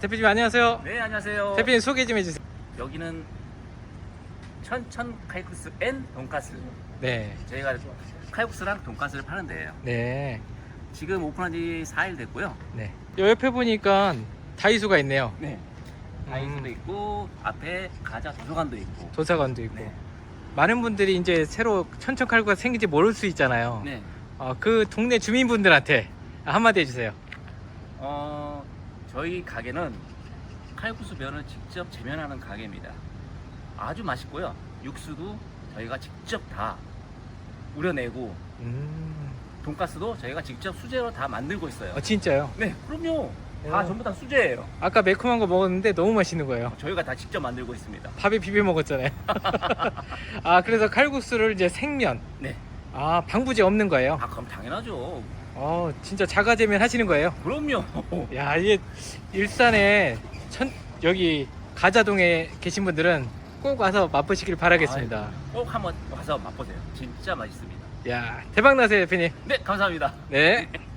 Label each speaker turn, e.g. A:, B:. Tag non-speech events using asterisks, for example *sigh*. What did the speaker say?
A: 대표님 안녕하세요.
B: 네 안녕하세요.
A: 대표님 소개 좀 해주세요.
B: 여기는 천천 칼국수 앤 돈가스.
A: 네,
B: 저희가 칼국수랑 돈가스를 파는 데예요.
A: 네,
B: 지금 오픈한 지 4일 됐고요.
A: 네. 요 옆에 보니까 다이소가 있네요.
B: 네. 다이소도
A: 음.
B: 있고 앞에 가자 도서관도 있고.
A: 도서관도 있고.
B: 네.
A: 많은 분들이 이제 새로 천천 칼국가 생긴지 모를 수 있잖아요.
B: 네.
A: 어, 그 동네 주민분들한테 한마디 해주세요.
B: 어 저희 가게는 칼국수 면을 직접 재면하는 가게입니다. 아주 맛있고요. 육수도 저희가 직접 다 우려내고
A: 음,
B: 돈가스도 저희가 직접 수제로 다 만들고 있어요.
A: 어, 진짜요?
B: 네, 그럼요. 다
A: 오.
B: 전부 다 수제예요.
A: 아까 매콤한 거 먹었는데 너무 맛있는 거예요.
B: 저희가 다 직접 만들고 있습니다.
A: 밥에 비벼 먹었잖아요. *laughs* 아, 그래서 칼국수를 이제 생면.
B: 네.
A: 아, 방부제 없는 거예요.
B: 아, 그럼 당연하죠.
A: 어, 진짜 자가제면 하시는 거예요.
B: 그럼요.
A: 야, 이게 일산에 천, 여기 가자동에 계신 분들은 꼭 와서 맛보시길 바라겠습니다.
B: 꼭 한번 와서 맛보세요. 진짜 맛있습니다.
A: 야, 대박 나세요, 대표님.
B: 네, 감사합니다.
A: 네. *laughs*